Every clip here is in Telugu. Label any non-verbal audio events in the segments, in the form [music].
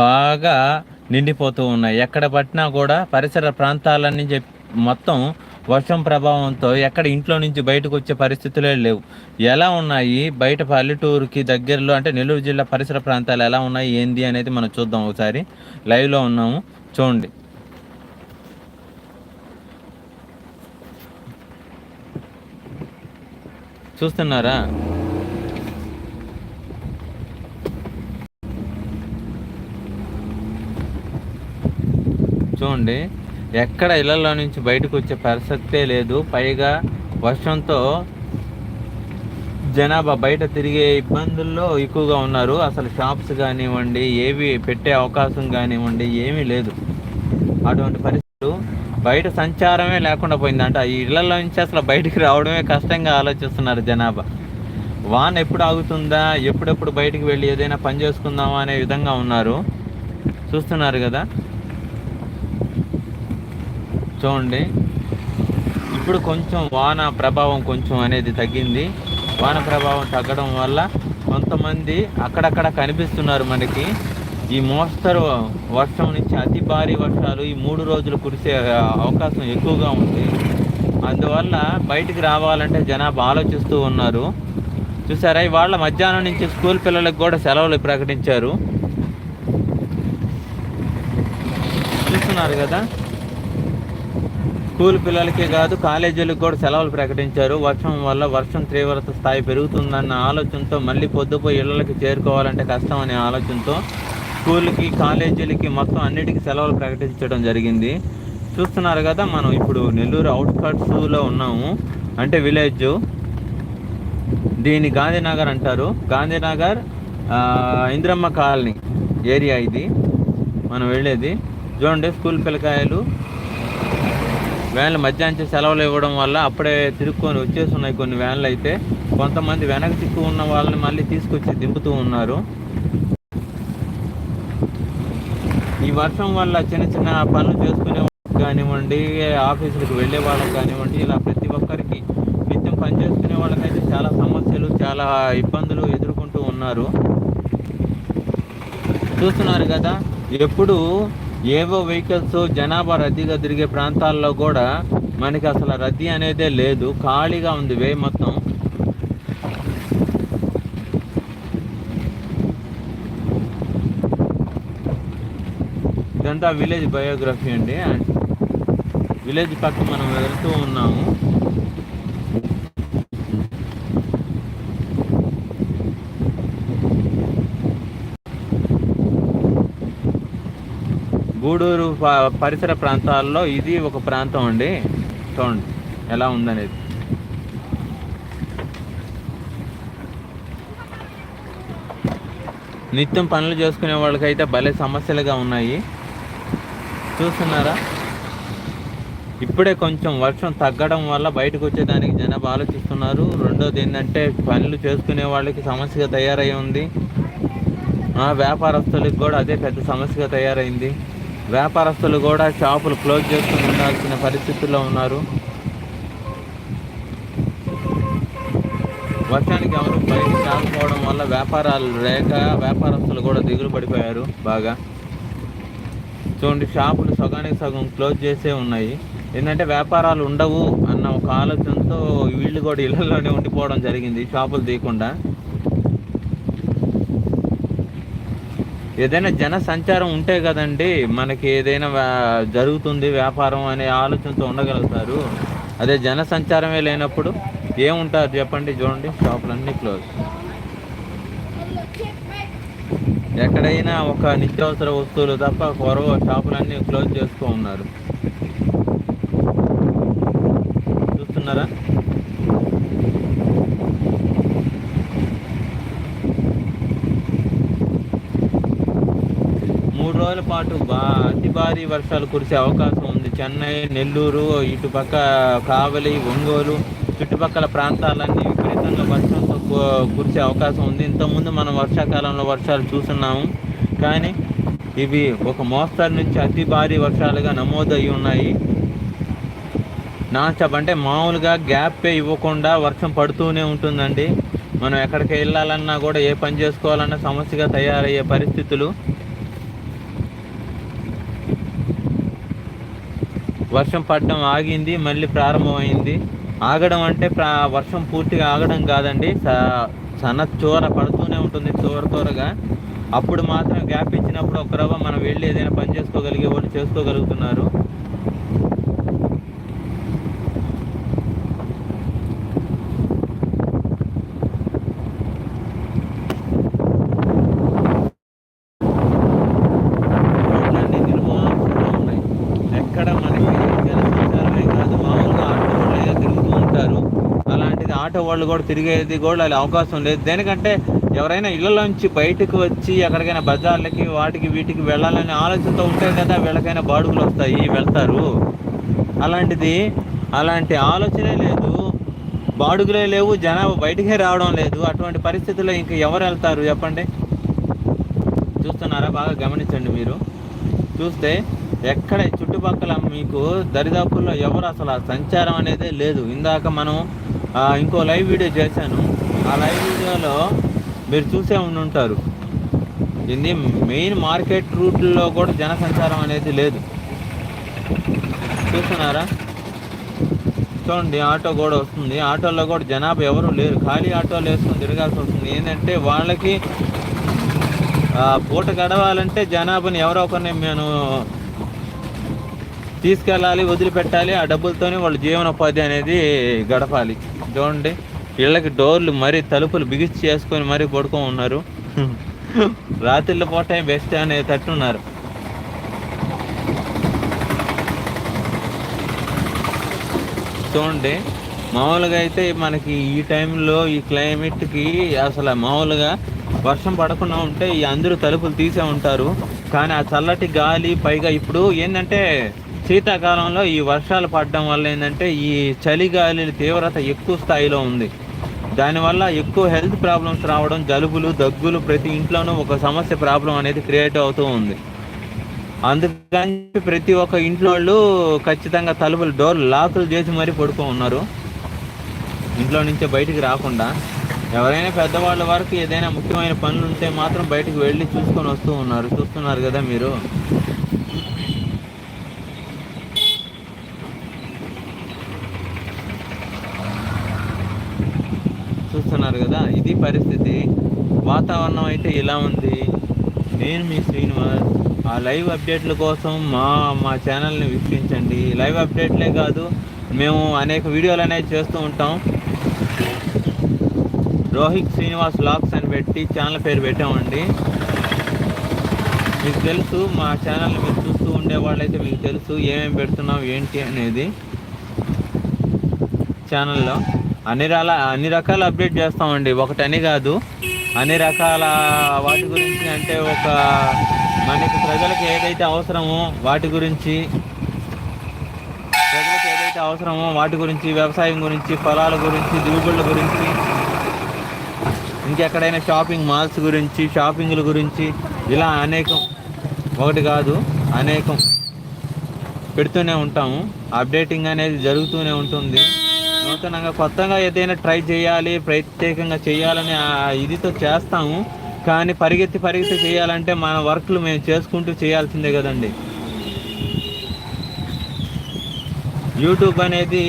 బాగా నిండిపోతూ ఉన్నాయి. ఎక్కడ పట్టినా కూడా పరిసర ప్రాంతాలన్నీ చెప్ మొత్తం వర్షం ప్రభావంతో ఎక్కడ ఇంట్లో నుంచి బయటకు వచ్చే పరిస్థితులే లేవు. ఎలా ఉన్నాయి? బయట పల్లెటూరుకి దగ్గరలో అంటే నెల్లూరు జిల్లా పరిసర ప్రాంతాలు ఎలా ఉన్నాయి? ఏంది అనేది మనం చూద్దాం ఒకసారి. లైవ్లో ఉన్నాము. చూడండి. చూస్తున్నారా? చూడండి. ఎక్కడ ఇళ్ళలో నుంచి బయటకు వచ్చే పరిస్థితే లేదు. పైగా వర్షంతో జనాభా బయట తిరిగే ఇబ్బందుల్లో ఎక్కువగా ఉన్నారు. అసలు షాప్స్ కానివ్వండి ఏవి పెట్టే అవకాశం కానివ్వండి ఏమీ లేదు. అటువంటి పరిస్థితులు బయట సంచారమే లేకుండా పోయిందంట. ఈ ఇళ్ళలో నుంచి అసలు బయటికి రావడమే కష్టంగా ఆలోచిస్తున్నారు జనాభా. వాన్ ఎప్పుడు ఆగుతుందా ఎప్పుడెప్పుడు బయటికి వెళ్ళి ఏదైనా పని చేసుకుందామా అనే విధంగా ఉన్నారు. చూస్తున్నారు కదా. చూడండి. ఇప్పుడు కొంచెం వాన ప్రభావం కొంచెం అనేది తగ్గింది. వాన ప్రభావం తగ్గడం వల్ల కొంతమంది అక్కడక్కడ కనిపిస్తున్నారు మనకి. ఈ మోస్తరు వర్షం నుంచి అతి భారీ వర్షాలు ఈ మూడు రోజులు కురిసే అవకాశం ఎక్కువగా ఉంది. అందువల్ల బయటికి రావాలంటే జనాభా ఆలోచిస్తూ ఉన్నారు. చూసారా ఇవాళ మధ్యాహ్నం నుంచి స్కూల్ పిల్లలకు కూడా సెలవులు ప్రకటించారు. చూస్తున్నారు కదా? స్కూల్ పిల్లలకే కాదు కాలేజీలకు కూడా సెలవులు ప్రకటించారు. వర్షం వల్ల వర్షం తీవ్రత స్థాయి పెరుగుతుందన్న ఆలోచనతో మళ్ళీ పొద్దుపోయి ఇళ్ళకి చేరుకోవాలంటే కష్టం అనే ఆలోచనతో స్కూల్కి కాలేజీలకి మొత్తం అన్నిటికీ సెలవులు ప్రకటించడం జరిగింది. చూస్తున్నారు కదా మనం ఇప్పుడు నెల్లూరు అవుట్స్కట్స్లో ఉన్నాము. అంటే విలేజ్. దీన్ని గాంధీనగర్ అంటారు. గాంధీనగర్ ఇంద్రమ్మ కాలనీ ఏరియా ఇది. మనం వెళ్ళేది. చూడండి స్కూల్ పిల్లకాయలు. వ్యాన్లు మధ్యాహ్నం సెలవులు ఇవ్వడం వల్ల అప్పుడే తిరుక్కొని వచ్చేసి ఉన్నాయి కొన్ని వ్యాన్లు అయితే. కొంతమంది వెనక తిక్కు ఉన్న వాళ్ళని మళ్ళీ తీసుకొచ్చి దింపుతూ ఉన్నారు. ఈ వర్షం వల్ల చిన్న చిన్న పనులు చేసుకునే వాళ్ళకి కానివ్వండి ఆఫీసులకు వెళ్ళే వాళ్ళకి కానివ్వండి ఇలా ప్రతి ఒక్కరికి నిత్యం పని చేసుకునే వాళ్ళకైతే చాలా సమస్యలు చాలా ఇబ్బందులు ఎదుర్కొంటూ ఉన్నారు. చూస్తున్నారు కదా ఎప్పుడు ఏవో వెహికల్స్ జనాభా రద్దీగా తిరిగే ప్రాంతాల్లో కూడా మనకి అసలు రద్దీ అనేదే లేదు. ఖాళీగా ఉంది వే మొత్తం. ఇదంతా విలేజ్ బయోగ్రఫీ అండి. విలేజ్ పక్క మనం వెళ్తూ ఉన్నాము. గూడూరు ప- పరిసర ప్రాంతాల్లో ఇది ఒక ప్రాంతం అండి. చూడండి ఎలా ఉందనేది. నిత్యం పనులు చేసుకునే వాళ్ళకైతే భలే సమస్యలుగా ఉన్నాయి. చూస్తున్నారా? ఇప్పుడే కొంచెం వర్షం తగ్గడం వల్ల బయటకు వచ్చేదానికి జనాభా ఆలోచిస్తున్నారు. రెండోది ఏంటంటే పనులు చేసుకునే వాళ్ళకి సమస్యగా తయారై ఉంది. ఆ, వ్యాపారస్తులకు కూడా అదే పెద్ద సమస్యగా తయారైంది. వ్యాపారస్తులు కూడా షాపులు క్లోజ్ చేసుకుని ఉండాల్సిన పరిస్థితుల్లో ఉన్నారు. వర్షానికి ఎవరు బయటికి రాకపోవడం వల్ల వ్యాపారాలు లేక వ్యాపారస్తులు కూడా దిగులు పడిపోయారు బాగా. చూడండి షాపులు సగానికి సగం క్లోజ్ చేసే ఉన్నాయి. ఏంటంటే వ్యాపారాలు ఉండవు అన్న ఒక ఆలోచనతో వీళ్ళు కూడా ఇళ్ళలోనే ఉండిపోవడం జరిగింది షాపులు తీయకుండా. ఏదైనా జన సంచారం ఉంటే కదండి మనకి ఏదైనా వ్యా- జరుగుతుంది వ్యాపారం అనే ఆలోచనతో ఉండగలుగుతారు. అదే జన సంచారమే లేనప్పుడు ఏముంటారు చెప్పండి చూడండి షాపులన్నీ క్లోజ్. ఎక్కడైనా ఒక నిత్యావసర వస్తువులు తప్ప కొరవ షాపులన్నీ క్లోజ్ చేసుకో ఉన్నారు. చూస్తున్నారా మూడు రోజుల పాటు బా అతి భారీ వర్షాలు కురిసే అవకాశం ఉంది. చెన్నై నెల్లూరు ఇటుపక్క కావలి ఒంగోలు చుట్టుపక్కల ప్రాంతాలన్నీ విపరీతంగా వర్షంతో కురిసే అవకాశం ఉంది. ఇంతకుముందు మనం వర్షాకాలంలో వర్షాలు చూస్తున్నాము కానీ ఇవి ఒక మోస్తరు నుంచి అతి భారీ వర్షాలుగా నమోదు అయి ఉన్నాయి. నాచబ్ అంటే మామూలుగా గ్యాప్ ఇవ్వకుండా వర్షం పడుతూనే ఉంటుందండి. మనం ఎక్కడికి వెళ్ళాలన్నా కూడా ఏ పని చేసుకోవాలన్నా సమస్యగా తయారయ్యే పరిస్థితులు వర్షం పడడం ఆగింది మళ్ళీ ప్రారంభమైంది. ఆగడం అంటే ప్రా వర్షం పూర్తిగా ఆగడం కాదండి. స- సన్న చోర పడుతూనే ఉంటుంది చోర చోరగా. అప్పుడు మాత్రం గ్యాప్ ఇచ్చినప్పుడు ఒక రవ్వ మనం వెళ్ళి ఏదైనా పని చేసుకోగలిగే వాళ్ళు చేసుకోగలుగుతున్నారు రోడ్లన్నీ నిర్మాణంగా ఉన్నాయి ఎక్కడ మనకి జనసంచారమే కాదు మామూలుగా ఆటో వాళ్ళు ఏదో తిరుగుతూ ఉంటారు అలాంటిది ఆటో వాళ్ళు కూడా తిరిగేది కూడా అవకాశం లేదు. దేనికంటే ఎవరైనా ఇళ్ళలోంచి బయటకు వచ్చి ఎక్కడికైనా బజార్లకి వాటికి వీటికి వెళ్ళాలనే ఆలోచనతో ఉంటే కదా వీళ్ళకైనా బాడుగులు వస్తాయి వెళ్తారు. అలాంటిది అలాంటి ఆలోచనే లేదు. బాడుగులే లేవు జనాభా బయటికే రావడం లేదు. అటువంటి పరిస్థితుల్లో ఇంకా ఎవరు వెళ్తారు చెప్పండి? చూస్తున్నారా? బాగా గమనించండి మీరు. చూస్తే ఎక్కడ చుట్టుపక్కల మీకు దరిదాపుల్లో ఎవరు అసలు ఆ సంచారం అనేది లేదు. ఇందాక మనం ఇంకో లైవ్ వీడియో చేశాను. ఆ లైవ్ వీడియోలో మీరు చూసే ఉండి ఉంటారు ఇది మెయిన్ మార్కెట్ రూట్లో కూడా జనసంచారం అనేది లేదు. చూస్తున్నారా? చూడండి ఆటో కూడా వస్తుంది. ఆటోలో కూడా జనాభా ఎవరు లేరు. ఖాళీ ఆటోలు వేసుకొని తిరగాల్సి వస్తుంది. ఏంటంటే వాళ్ళకి పూట గడవాలంటే జనాభాని ఎవరో ఒకరిని నేను తీసుకెళ్ళాలి వదిలిపెట్టాలి ఆ డబ్బులతోనే వాళ్ళు జీవనోపాధి అనేది గడపాలి. చూడండి ఇళ్ళకి డోర్లు మరీ తలుపులు బిగిచి చేసుకొని మరీ పడుకో ఉన్నారు రాత్రిళ్ళ పూట బెస్ట్ అనే తట్టున్నారు. చూడండి మామూలుగా అయితే మనకి ఈ టైంలో ఈ క్లైమేట్కి అసలు మామూలుగా వర్షం పడకుండా ఉంటే ఈ అందరూ తలుపులు తీసే ఉంటారు. కానీ ఆ చల్లటి గాలి పైగా ఇప్పుడు ఏంటంటే శీతాకాలంలో ఈ వర్షాలు పడడం వల్ల ఏంటంటే ఈ చలిగాలి తీవ్రత ఎక్కువ స్థాయిలో ఉంది. దానివల్ల ఎక్కువ హెల్త్ ప్రాబ్లమ్స్ రావడం జలుబులు దగ్గులు ప్రతి ఇంట్లోనూ ఒక సమస్య ప్రాబ్లం అనేది క్రియేట్ అవుతూ ఉంది. అందుకని ప్రతి ఒక్క ఇంట్లో వాళ్ళు ఖచ్చితంగా తలుపులు డోర్ లాకులు చేసి మరీ పడుకో ఉన్నారు. ఇంట్లో నుంచే బయటికి రాకుండా. ఎవరైనా పెద్దవాళ్ళ వరకు ఏదైనా ముఖ్యమైన పనులు ఉంటే మాత్రం బయటికి వెళ్ళి చూసుకొని వస్తూ ఉన్నారు. చూస్తున్నారు కదా మీరు చూస్తున్నారు కదా ఇది పరిస్థితి. వాతావరణం అయితే ఇలా ఉంది. నేను మీ శ్రీనివాస్. ఆ లైవ్ అప్డేట్ల కోసం మా మా ఛానల్ని వీక్షించండి. లైవ్ అప్డేట్లే కాదు మేము అనేక వీడియోలు అనేవి చేస్తూ ఉంటాం. రోహిత్ శ్రీనివాస్ లాక్స్ అని పెట్టి ఛానల్ పేరు పెట్టామండి. మీకు తెలుసు మా ఛానల్ని మీరు చూస్తూ ఉండేవాళ్ళైతే మీకు తెలుసు ఏమేమి పెడుతున్నాం ఏంటి అనేది. ఛానల్లో అన్ని రకాల అన్ని రకాల అప్డేట్ చేస్తామండి. ఒకటని కాదు. అన్ని రకాల వాటి గురించి అంటే ఒక మనకి ప్రజలకు ఏదైతే అవసరమో వాటి గురించి ప్రజలకు ఏదైతే అవసరమో వాటి గురించి వ్యవసాయం గురించి పొలాల గురించి దిగుబడుల గురించి ఇంకెక్కడైనా షాపింగ్ మాల్స్ గురించి షాపింగ్ల గురించి ఇలా అనేకం. ఒకటి కాదు అనేకం. పెడుతూనే ఉంటాము. అప్డేటింగ్ అనేది జరుగుతూనే ఉంటుంది. నూతనంగా కొత్తగా ఏదైనా ట్రై చేయాలి ప్రత్యేకంగా చేయాలని ఇదితో చేస్తాము. కానీ పరిగెత్తి పరిగెత్తి చేయాలంటే మన వర్క్లు మేము చేసుకుంటూ చేయాల్సిందే కదండి. యూట్యూబ్ అనేది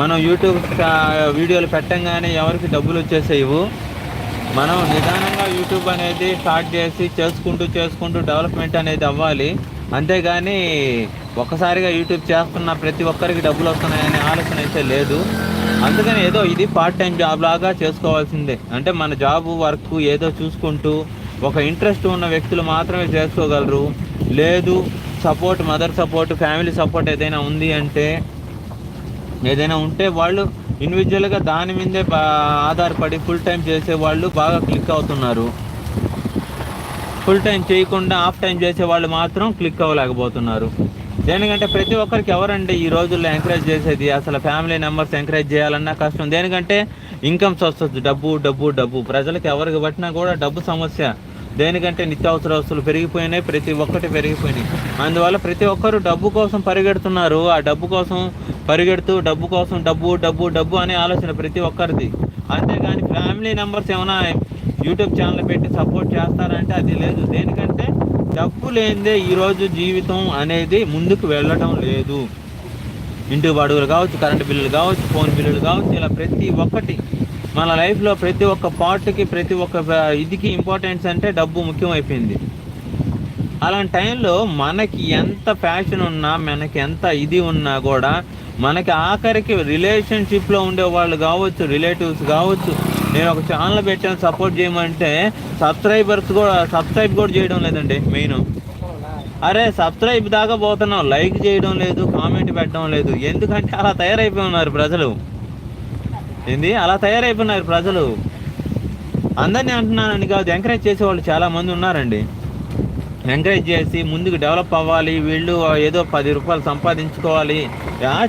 మనం యూట్యూబ్ వీడియోలు పెట్టంగానే ఎవరికి డబ్బులు వచ్చేసేవు మనం నిదానంగా యూట్యూబ్ అనేది స్టార్ట్ చేసి చేసుకుంటూ చేసుకుంటూ డెవలప్మెంట్ అనేది అవ్వాలి. అంతేగాని ఒక్కసారిగా యూట్యూబ్ చేస్తున్న ప్రతి ఒక్కరికి డబ్బులు వస్తున్నాయనే ఆలోచన అయితే లేదు. అందుకని ఏదో ఇది పార్ట్ టైం జాబ్ లాగా చేసుకోవాల్సిందే. అంటే మన జాబ్ వర్క్ ఏదో చూసుకుంటూ ఒక ఇంట్రెస్ట్ ఉన్న వ్యక్తులు మాత్రమే చేసుకోగలరు. లేదు support mother support family support ఏదైనా ఉంది అంటే ఏదైనా ఉంటే వాళ్ళు ఇండివిజువల్గా దాని మీదే బా ఆధారపడి ఫుల్ టైం చేసే వాళ్ళు బాగా క్లిక్ అవుతున్నారు. ఫుల్ టైం చేయకుండా హాఫ్ టైం చేసే వాళ్ళు మాత్రం క్లిక్ అవ్వలేకపోతున్నారు. దేనికంటే ప్రతి ఒక్కరికి ఎవరండి ఈ రోజుల్లో ఎంకరేజ్ చేసేది? అసలు ఫ్యామిలీ మెంబర్స్ ఎంకరేజ్ చేయాలన్నా కష్టం. దేనికంటే ఇన్కమ్స్ వస్తుంది డబ్బు డబ్బు డబ్బు. ప్రజలకు ఎవరికి పట్టినా కూడా డబ్బు సమస్య. దేనికంటే నిత్యావసర వస్తువులు పెరిగిపోయినాయి ప్రతి ఒక్కటి పెరిగిపోయినాయి. అందువల్ల ప్రతి ఒక్కరు డబ్బు కోసం పరిగెడుతున్నారు. ఆ డబ్బు కోసం పరిగెడుతూ డబ్బు కోసం డబ్బు డబ్బు డబ్బు అనే ఆలోచన ప్రతి ఒక్కరిది. అంతేగాని ఫ్యామిలీ మెంబర్స్ ఏమైనా యూట్యూబ్ ఛానల్ పెట్టి సపోర్ట్ చేస్తారంటే అది లేదు. దేనికంటే డబ్బు లేనిదే ఈరోజు జీవితం అనేది ముందుకు వెళ్ళడం లేదు. ఇంటి బాడుగులు కావచ్చు కరెంటు బిల్లులు కావచ్చు ఫోన్ బిల్లులు కావచ్చు ఇలా ప్రతి ఒక్కటి మన లైఫ్లో ప్రతి ఒక్క పార్ట్కి ప్రతి ఒక్క ఇదికి ఇంపార్టెన్స్ అంటే డబ్బు ముఖ్యమైపోయింది. అలాంటి టైంలో మనకి ఎంత ఫ్యాషన్ ఉన్నా మనకి ఎంత ఇది ఉన్నా కూడా మనకి ఆఖరికి రిలేషన్షిప్లో ఉండే వాళ్ళు కావచ్చు రిలేటివ్స్ కావచ్చు నేను ఒక ఛానల్ పెట్టాను సపోర్ట్ చేయమంటే సబ్స్క్రైబర్స్ కూడా సబ్స్క్రైబ్ కూడా చేయడం లేదండి మెయిన్ అరే సబ్స్క్రైబ్ దాకా పోతున్నాం లైక్ చేయడం లేదు కామెంట్ పెట్టడం లేదు. ఎందుకంటే అలా తయారైపోయి ఉన్నారు ప్రజలు. ఏంది? అలా తయారైపోయినారు ప్రజలు. అందరినీ అంటున్నానని కాదు ఎంకరేజ్ చేసే వాళ్ళు ఉన్నారండి. ఎంకరేజ్ చేసి ముందుకు డెవలప్ అవ్వాలి వీళ్ళు ఏదో పది రూపాయలు సంపాదించుకోవాలి.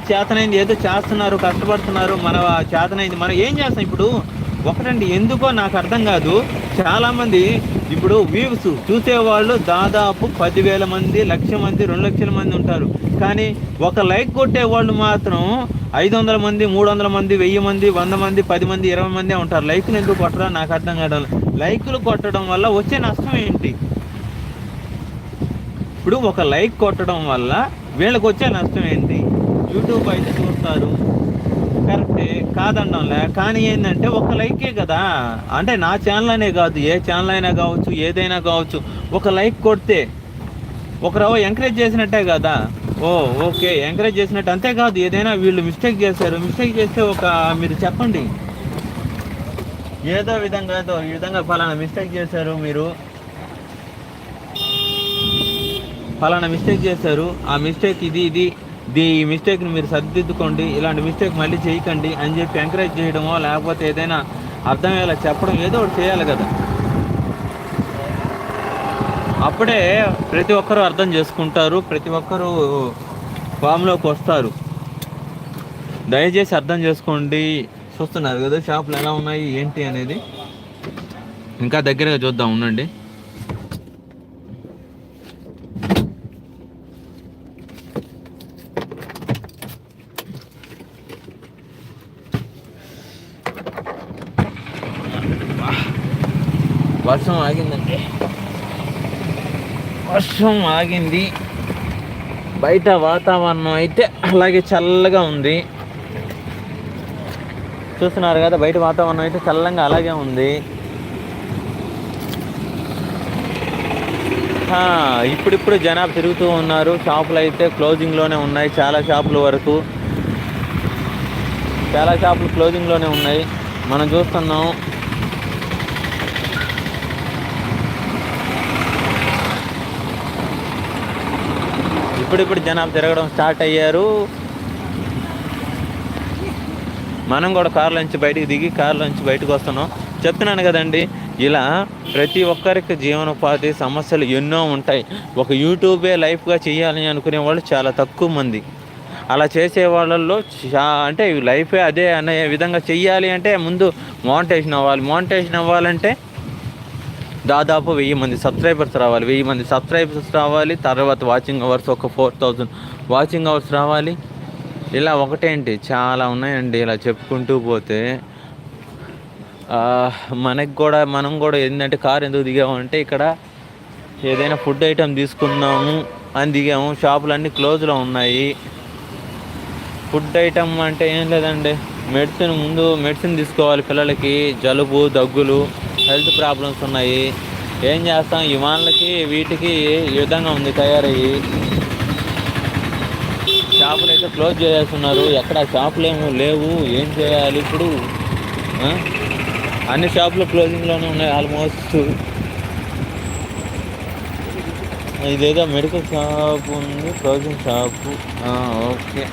చేతనైంది ఏదో చేస్తున్నారు కష్టపడుతున్నారు మన చేతనైంది. మనం ఏం చేస్తాం ఇప్పుడు? ఒకటండి ఎందుకో నాకు అర్థం కాదు. చాలామంది ఇప్పుడు వ్యూస్ చూసేవాళ్ళు దాదాపు పదివేల మంది లక్ష మంది రెండు లక్షల మంది ఉంటారు. కానీ ఒక లైక్ కొట్టే వాళ్ళు మాత్రం ఐదు వందల మంది మూడు వందల మంది వెయ్యి మంది వంద మంది పది మంది ఇరవై మంది ఉంటారు. లైక్లు ఎందుకు కొట్టడం నాకు అర్థం కావడం లైకులు కొట్టడం వల్ల వచ్చే నష్టం ఏంటి? ఇప్పుడు ఒక లైక్ కొట్టడం వల్ల వీళ్ళకి వచ్చే నష్టం ఏంటి? యూట్యూబ్ అయితే చూస్తారు. కరెక్టే. కాదనడంలే కానీ ఏంటంటే ఒక లైకే కదా. అంటే నా ఛానల్ అనే కాదు ఏ ఛానల్ అయినా కావచ్చు ఏదైనా కావచ్చు ఒక లైక్ కొడితే ఒకరవ ఎంకరేజ్ చేసినట్టే కదా. ఓ ఓకే ఎంకరేజ్ చేసినట్టు అంతేకాదు ఏదైనా వీళ్ళు మిస్టేక్ చేశారు. మిస్టేక్ చేస్తే ఒక మీరు చెప్పండి. ఏదో విధంగా ఏదో ఈ విధంగా ఫలానా మిస్టేక్ చేశారు మీరు. ఫలానా మిస్టేక్ చేశారు. ఆ మిస్టేక్ ఇది ఇది. దీ ఈ మిస్టేక్ని మీరు సరిదిద్దుకోండి ఇలాంటి మిస్టేక్ మళ్ళీ చేయకండి అని చెప్పి ఎంకరేజ్ చేయడమో లేకపోతే ఏదైనా అర్థమయ్యేలా చెప్పడం ఏదో ఒకటి చేయాలి కదా. అప్పుడే ప్రతి ఒక్కరూ అర్థం చేసుకుంటారు ప్రతి ఒక్కరూ ఫామ్లోకి వస్తారు. దయచేసి అర్థం చేసుకోండి. చూస్తున్నారు కదా షాపులు ఎలా ఉన్నాయి ఏంటి అనేది. ఇంకా దగ్గరగా చూద్దాం ఉండండి వర్షం ఆగిందండి వర్షం ఆగింది. బయట వాతావరణం అయితే అలాగే చల్లగా ఉంది. చూస్తున్నారు కదా బయట వాతావరణం అయితే చల్లంగా అలాగే ఉంది. ఇప్పుడిప్పుడు జనాభా తిరుగుతూ ఉన్నారు. షాపులు అయితే క్లోజింగ్లోనే ఉన్నాయి. చాలా షాపుల వరకు. చాలా షాపులు క్లోజింగ్లోనే ఉన్నాయి. మనం చూస్తున్నాం. ఇప్పుడిప్పుడు జనాలు తిరగడం స్టార్ట్ అయ్యారు. మనం కూడా కార్లోంచి బయటకు దిగి కార్లోంచి బయటకు వస్తున్నాం. చెప్తున్నాను కదండి ఇలా ప్రతి ఒక్కరికి జీవనోపాధి సమస్యలు ఎన్నో ఉంటాయి. ఒక యూట్యూబే లైఫ్గా చేయాలని అనుకునే వాళ్ళు చాలా తక్కువ మంది. అలా చేసే వాళ్ళల్లో చా అంటే లైఫే అదే అనే విధంగా చెయ్యాలి అంటే ముందు మోనిటేషన్ అవ్వాలి. మోనిటేషన్ అవ్వాలంటే దాదాపు వెయ్యి మంది సబ్స్క్రైబర్స్ రావాలి. వెయ్యి మంది సబ్స్క్రైబర్స్ రావాలి. తర్వాత వాచింగ్ అవర్స్ ఒక ఫోర్ థౌజండ్ వాచింగ్ అవర్స్ రావాలి. ఇలా ఒకటేంటి? చాలా ఉన్నాయండి ఇలా చెప్పుకుంటూ పోతే. మనకు మనకి కూడా మనం కూడా ఏంటంటే కార్ ఎందుకు దిగామంటే ఇక్కడ ఏదైనా ఫుడ్ ఐటెం తీసుకుందాము అని దిగాము. షాపులన్నీ క్లోజ్లో ఉన్నాయి. ఫుడ్ ఐటమ్ అంటే ఏం లేదండి. మెడిసిన్ ముందు మెడిసిన్ తీసుకోవాలి పిల్లలకి. జలుబు దగ్గులు. హెల్త్ ప్రాబ్లమ్స్ ఉన్నాయి. ఏం చేస్తాం? ఈ వాళ్ళకి వీటికి ఈ విధంగా ఉంది తయారయ్యి. షాపులు అయితే క్లోజ్ చేసేస్తున్నారు. ఎక్కడ షాపులు ఏమో లేవు. ఏం చేయాలి ఇప్పుడు? అన్ని షాపులు క్లోజింగ్లోనే ఉన్నాయి ఆల్మోస్ట్. ఇదేదో మెడికల్ షాప్ ఉంది. Closing shop. ఆ, ఓకే.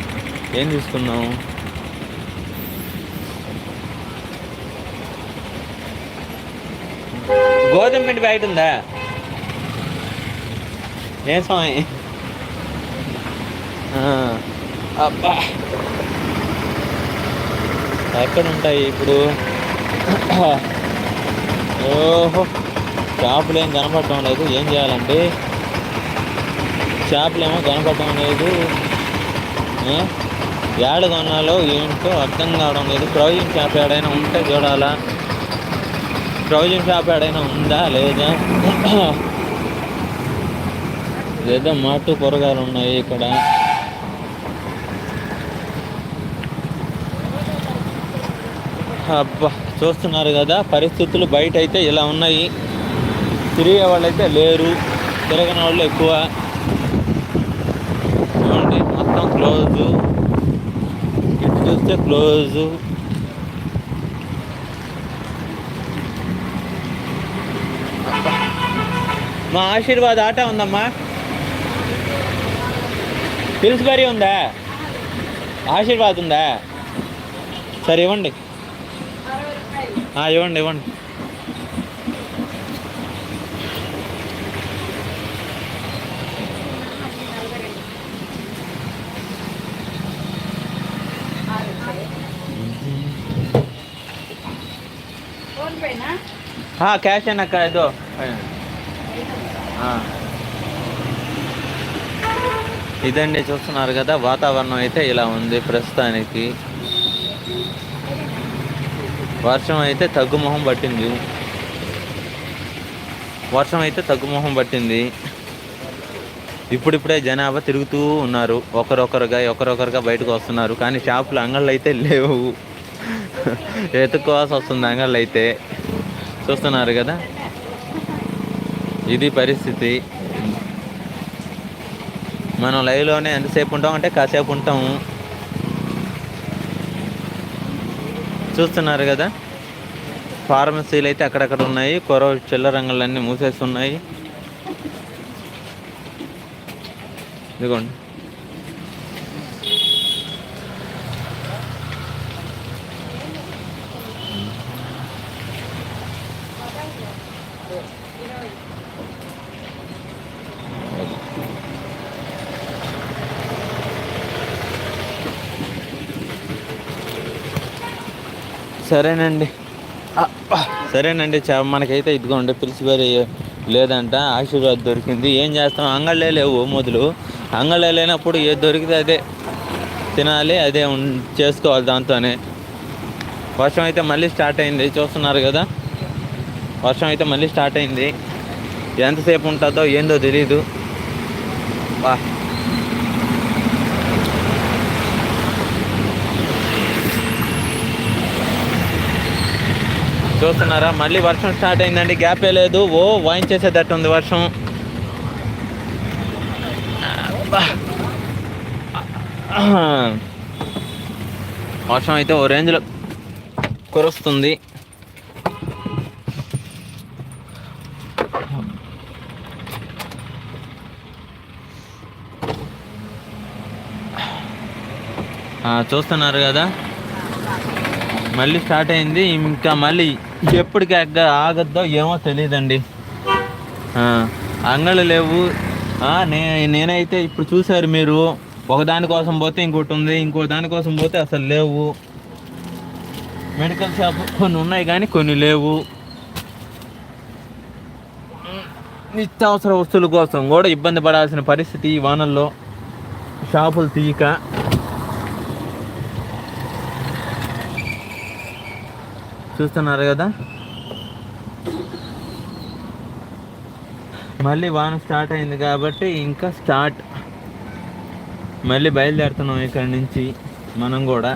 ఏం తీసుకున్నాం గోధుమ పిండి ఉందా ఏం స్వామి ఆ, అబ్బా ఎక్కడ ఉంటాయి ఇప్పుడు ఓహో షాపులు ఏం కనపడటం లేదు ఏం చేయాలండి షాపులు ఏమో కనపడటం లేదు ఏడ కొనాలో ఏంటో అర్థం కావడం లేదు ప్రొవిజన్ షాప్ ఏడైనా ఉంటే చూడాలా ప్రొవిజన్ షాప్ ఏడైనా ఉందా? లేదా? లేదా మాటు కూరగాయలు ఉన్నాయి ఇక్కడ? అబ్బా చూస్తున్నారు కదా పరిస్థితులు బయట అయితే ఇలా ఉన్నాయి. తిరిగే వాళ్ళు అయితే లేరు తిరగని వాళ్ళు ఎక్కువ. చూడండి మొత్తం క్లోజు ఇటు చూస్తే క్లోజు మా ఆశీర్వాద్ ఆట ఉందమ్మా. పిల్స్బరీ ఉందా? ఆశీర్వాద్ ఉందా? సరే ఇవ్వండి. ఇవ్వండి ఇవ్వండి. పేనా క్యాష్ అక్క ఏదో ఆ. ఇదండి చూస్తున్నారు కదా వాతావరణం అయితే ఇలా ఉంది ప్రస్తుతానికి. వర్షం అయితే తగ్గుమొహం పట్టింది. వర్షం అయితే తగ్గుమొహం పట్టింది. ఇప్పుడిప్పుడే జనాభా తిరుగుతూ ఉన్నారు. ఒకరొకరుగా ఒకరొకరుగా బయటకు వస్తున్నారు. కానీ షాపులు అంగళ్ళు అయితే లేవు. [laughs] ఎత్తుకోవాల్సి వస్తుంది అంగళ్ళు అయితే. చూస్తున్నారు కదా? ఇది పరిస్థితి. మనం లైవ్లోనే ఎంతసేపు ఉంటాం అంటే కాసేపు ఉంటాము. చూస్తున్నారు కదా? ఫార్మసీలు అయితే అక్కడక్కడ ఉన్నాయి. కొర చిల్లర రంగులన్నీ మూసేస్తున్నాయి. ఇదిగోండి. సరేనండి. సరేనండి చా మనకైతే ఇదిగోండి పిలిచిపోయి లేదంట ఆశీర్వాద్ దొరికింది. ఏం చేస్తాం? అంగళ్ళే లేవు మొదలు. అంగళ్ళే లేనప్పుడు ఏది దొరికితే అదే తినాలి అదే చేసుకోవాలి దాంతోనే. వర్షం అయితే మళ్ళీ స్టార్ట్ అయింది చూస్తున్నారు కదా? వర్షం అయితే మళ్ళీ స్టార్ట్ అయింది. ఎంతసేపు ఉంటుందో ఏందో తెలీదు. బా. చూస్తున్నారా? మళ్ళీ వర్షం స్టార్ట్ అయిందండి. గ్యాపే లేదు. ఓ వాయించేసేటట్టు ఉంది వర్షం. వర్షం అయితే ఓ రేంజ్లో కురుస్తుంది. చూస్తున్నారు కదా? మళ్ళీ స్టార్ట్ అయింది. ఇంకా మళ్ళీ ఎప్పటికి ఆగద్దో ఏమో తెలియదండి. అంగళ్ళు లేవు. నే నేనైతే ఇప్పుడు చూసారు మీరు. ఒకదానికోసం పోతే ఇంకోటి ఉంది ఇంకో దానికోసం పోతే అసలు లేవు. మెడికల్ షాప్ కొన్ని ఉన్నాయి కానీ కొన్ని లేవు. నిత్యావసర వస్తువుల కోసం కూడా ఇబ్బంది పడాల్సిన పరిస్థితి ఈ వానల్లో. షాపులు తీయక. చూస్తున్నారు కదా? మళ్ళీ వాన స్టార్ట్ అయింది కాబట్టి ఇంకా స్టార్ట్ మళ్ళీ బయలుదేరుతున్నాం ఇక్కడి నుంచి మనం కూడా.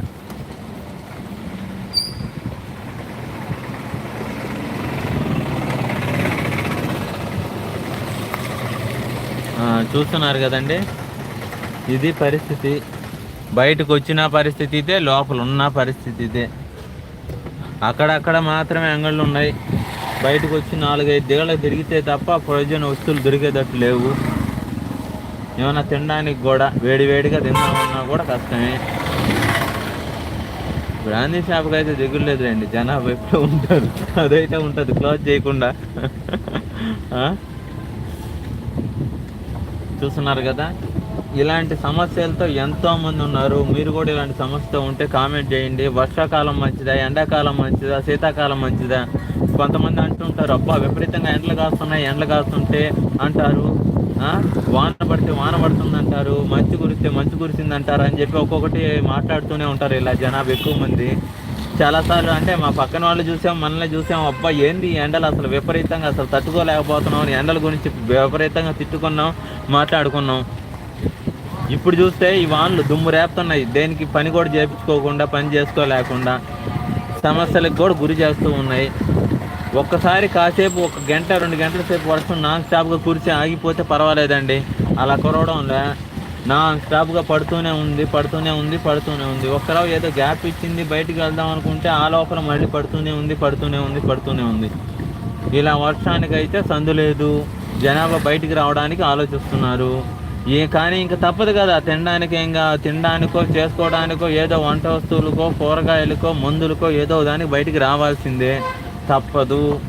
చూస్తున్నారు కదండి? ఇది పరిస్థితి. బయటకు వచ్చిన పరిస్థితి ఇదే లోపల ఉన్న పరిస్థితి ఇదే. అక్కడక్కడ మాత్రమే అంగళ్ళు ఉన్నాయి. బయటకు వచ్చి నాలుగైదు దిగలు తిరిగితే తప్ప ప్రయోజన వస్తువులు దొరికేటట్టు లేవు. ఏమైనా తినడానికి కూడా వేడి వేడిగా తిందామన్నా కూడా కష్టమే. బ్రాందీ షాప్కి అయితే దిగులు లేదులేండి. జనాభా ఎప్పుడూ ఉంటారు. అదైతే ఉంటుంది. క్లోజ్ చేయకుండా. చూస్తున్నారు కదా? ఇలాంటి సమస్యలతో ఎంతో మంది ఉన్నారు. మీరు కూడా ఇలాంటి సమస్యతో ఉంటే కామెంట్ చేయండి. వర్షాకాలం మంచిదా? ఎండాకాలం మంచిదా? శీతాకాలం మంచిదా? కొంతమంది అంటుంటారు అబ్బా విపరీతంగా ఎండలు కాస్తున్నాయి ఎండలు కాస్తుంటే అంటారు. వాన పడితే వాన పడుతుంది అంటారు మంచు కురిస్తే మంచు కురిసింది అంటారు అని చెప్పి ఒక్కొక్కటి మాట్లాడుతూనే ఉంటారు ఇలా జనాభా ఎక్కువ మంది. చాలాసార్లు అంటే మా పక్కన వాళ్ళు చూసాం మనల్ని చూసాం. అబ్బా ఏంది ఎండలు? అసలు విపరీతంగా అసలు తట్టుకోలేకపోతున్నాం అని ఎండల గురించి విపరీతంగా తిట్టుకున్నాం మాట్లాడుకున్నాం. ఇప్పుడు చూస్తే ఈ వాన్లు దుమ్ము రేపుతున్నాయి. దేనికి పని కూడా చేయించుకోకుండా పని చేసుకోలేకుండా సమస్యలకు కూడా గురి చేస్తూ ఉన్నాయి. ఒక్కసారి కాసేపు ఒక గంట రెండు గంటల సేపు వర్షం నాన్ స్టాప్గా కురిసి ఆగిపోతే పర్వాలేదండి. అలా కురవడంలే నాన్ స్టాప్గా పడుతూనే ఉంది పడుతూనే ఉంది పడుతూనే ఉంది. ఒక్కరావు ఏదో గ్యాప్ ఇచ్చింది బయటికి వెళ్దాం అనుకుంటే ఆ లోపల మళ్ళీ పడుతూనే ఉంది పడుతూనే ఉంది పడుతూనే ఉంది. ఇలా వర్షానికి అయితే సందు లేదు. జనాభా బయటికి రావడానికి ఆలోచిస్తున్నారు. ఏ కానీ ఇంకా తప్పదు కదా. తినడానికి ఇంకా తినడానికో చేసుకోవడానికో ఏదో వంట వస్తువులకో కూరగాయలకో మందులకో ఏదో దానికి బయటికి రావాల్సిందే. తప్పదు.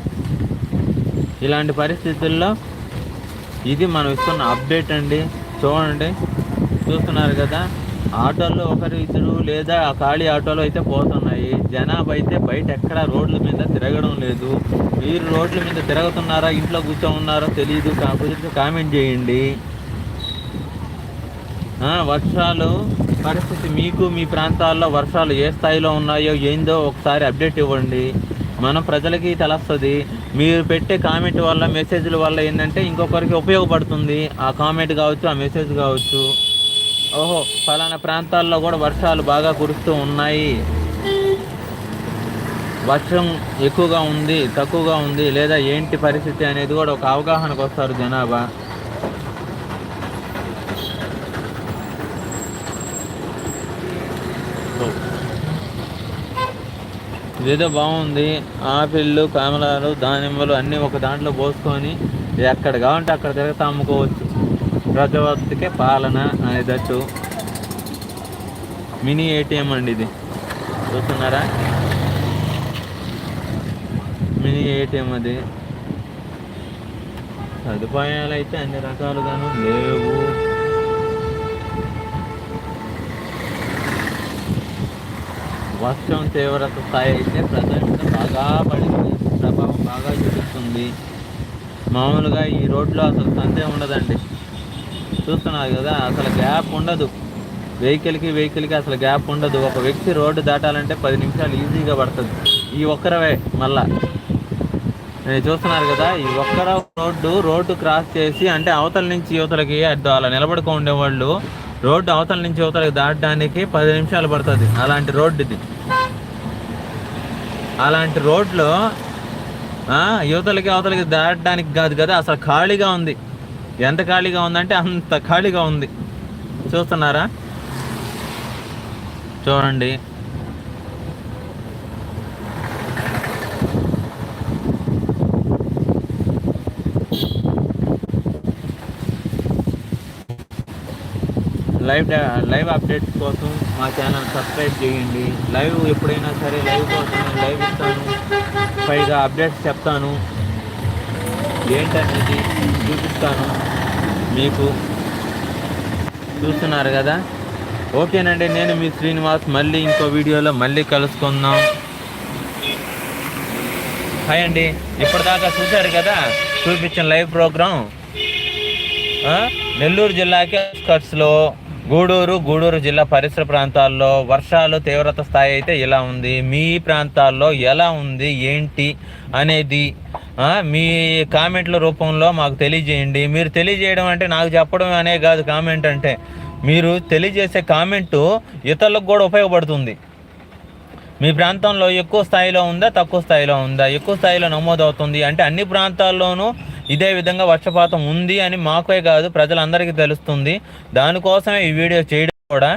ఇలాంటి పరిస్థితుల్లో ఇది మనం ఇస్తున్న అప్డేట్ అండి. చూడండి. చూస్తున్నారు కదా. ఆటోల్లో ఒకరు ఇద్దరు లేదా ఆ ఖాళీ ఆటోలు అయితే పోతున్నాయి. జనాభా అయితే బయట ఎక్కడ రోడ్ల మీద తిరగడం లేదు. మీరు రోడ్ల మీద తిరుగుతున్నారా ఇంట్లో కూర్చో ఉన్నారో తెలియదు కాకపోతే కామెంట్ చేయండి. వర్షాలు పరిస్థితి మీకు మీ ప్రాంతాల్లో వర్షాలు ఏ స్థాయిలో ఉన్నాయో ఏందో ఒకసారి అప్డేట్ ఇవ్వండి. మన ప్రజలకి తెలుస్తుంది. మీరు పెట్టే కామెంట్ వల్ల మెసేజ్ల వల్ల ఏంటంటే ఇంకొకరికి ఉపయోగపడుతుంది. ఆ కామెంట్ కావచ్చు ఆ మెసేజ్ కావచ్చు. ఓహో ఫలానా ప్రాంతాల్లో కూడా వర్షాలు బాగా కురుస్తూ ఉన్నాయి. వర్షం ఎక్కువగా ఉంది తక్కువగా ఉంది లేదా ఏంటి పరిస్థితి అనేది కూడా ఒక అవగాహనకు వస్తారు జనాభా. ఇదేదో బాగుంది. ఆపిల్లు కమలాలు దానిమ్మలు అన్నీ ఒక దాంట్లో పోసుకొని ఎక్కడ కావాలంటే అక్కడ తిరగతా అమ్ముకోవచ్చు. ప్రజావతికే పాలన అనేటట్టు మినీ ఏటీఎం అండి ఇది. చూస్తున్నారా? మినీ ఏటీఎం అది. సదుపాయాలు అయితే అన్ని రకాలుగాను లేవు. వర్షం తీవ్రత స్థాయి అయితే ప్రజల బాగా పడింది ప్రభావం బాగా చూపిస్తుంది. మామూలుగా ఈ రోడ్లో అసలు సందే ఉండదండి. చూస్తున్నారు కదా అసలు గ్యాప్ ఉండదు. వెహికల్కి వెహికల్కి అసలు గ్యాప్ ఉండదు. ఒక వ్యక్తి రోడ్డు దాటాలంటే పది నిమిషాలు ఈజీగా పడుతుంది. ఈ ఒక్కరవే మళ్ళా. నేను చూస్తున్నారు కదా ఈ ఒక్కర రోడ్డు రోడ్డు క్రాస్ చేసి అంటే అవతల నుంచి యువతలకి అడ్డు అలా నిలబడుకో ఉండేవాళ్ళు రోడ్డు అవతల నుంచి యువతలకి దాటడానికి పది నిమిషాలు పడుతుంది. అలాంటి రోడ్డు ఇది. అలాంటి రోడ్లో యువతలకి అవతలకి దాటడానికి కాదు కదా అసలు ఖాళీగా ఉంది. ఎంత ఖాళీగా ఉందంటే అంత ఖాళీగా ఉంది. చూస్తున్నారా? చూడండి. లైవ్ లైవ్ అప్డేట్ కోసం మా ఛానల్ సబ్స్క్రైబ్ చేయండి. లైవ్ ఎప్పుడైనా సరే లైవ్ కోసం నేను లైవ్ ఇస్తాను. పైగా అప్డేట్స్ చెప్తాను. ఏంటనేది చూపిస్తాను మీకు. చూస్తున్నారు కదా? ఓకేనండి నేను మీ శ్రీనివాస్. మళ్ళీ ఇంకో వీడియోలో మళ్ళీ కలుసుకుందాం. హాయ్ అండి ఇప్పటిదాకా చూశారు కదా? చూపించిన లైవ్ ప్రోగ్రాం? నెల్లూరు జిల్లాకి స్కర్ట్స్లో. గూడూరు గూడూరు జిల్లా పరిసర ప్రాంతాల్లో వర్షాలు తీవ్రత స్థాయి అయితే ఇలా ఉంది? మీ ప్రాంతాల్లో ఎలా ఉంది? ఏంటి? అనేది మీ కామెంట్ల రూపంలో మాకు తెలియజేయండి. మీరు తెలియజేయడం అంటే నాకు చెప్పడం అనే కాదు కామెంట్ అంటే. మీరు తెలియజేసే కామెంటు ఇతరులకు కూడా ఉపయోగపడుతుంది. మీ ప్రాంతంలో ఎక్కువ స్థాయిలో ఉందా? తక్కువ స్థాయిలో ఉందా? ఎక్కువ స్థాయిలో నమోదవుతుంది అంటే అన్ని ప్రాంతాల్లోనూ ఇదే విధంగా వర్షపాతం ఉంది అని మాకే కాదు ప్రజలందరికీ తెలుస్తుంది. దానికోసమే ఈ వీడియో చేయడం కూడా.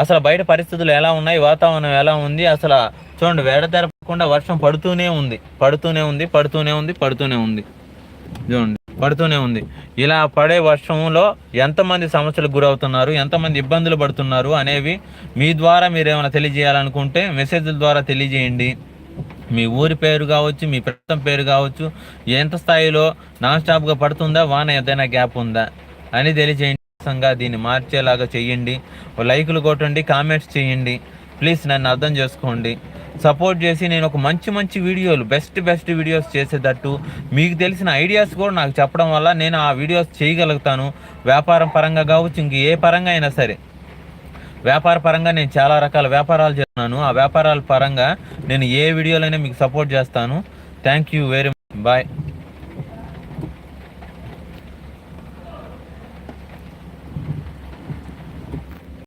అసలు బయట పరిస్థితులు ఎలా ఉన్నాయి వాతావరణం ఎలా ఉంది అసలు చూడండి వేడతెరపకుండా వర్షం పడుతూనే ఉంది పడుతూనే ఉంది పడుతూనే ఉంది పడుతూనే ఉంది. చూడండి పడుతూనే ఉంది. ఇలా పడే వర్షంలో ఎంతమంది సమస్యలకు గురవుతున్నారు ఎంతమంది ఇబ్బందులు పడుతున్నారు అనేవి మీ ద్వారా మీరు ఏమైనా తెలియజేయాలనుకుంటే మెసేజ్ల ద్వారా తెలియజేయండి. మీ ఊరి పేరు కావచ్చు మీ ప్రాంతం పేరు కావచ్చు ఎంత స్థాయిలో నాన్ స్టాప్గా పడుతుందా వాన ఏదైనా గ్యాప్ ఉందా అని తెలియజేయండి. దీన్ని మార్చేలాగా చేయండి. లైకులు కొట్టండి కామెంట్స్ చేయండి. ప్లీజ్ నన్ను అర్థం చేసుకోండి. సపోర్ట్ చేసి నేను ఒక మంచి మంచి వీడియోలు బెస్ట్ బెస్ట్ వీడియోస్ చేసేటట్టు మీకు తెలిసిన ఐడియాస్ కూడా నాకు చెప్పడం వల్ల నేను ఆ వీడియోస్ చేయగలుగుతాను. వ్యాపారం పరంగా కావచ్చు ఇంక ఏ పరంగా అయినా సరే. వ్యాపార పరంగా నేను చాలా రకాల వ్యాపారాలు చేస్తున్నాను. ఆ వ్యాపారాల పరంగా నేను ఏ వీడియోలైనా మీకు సపోర్ట్ చేస్తాను. Thank you very much bye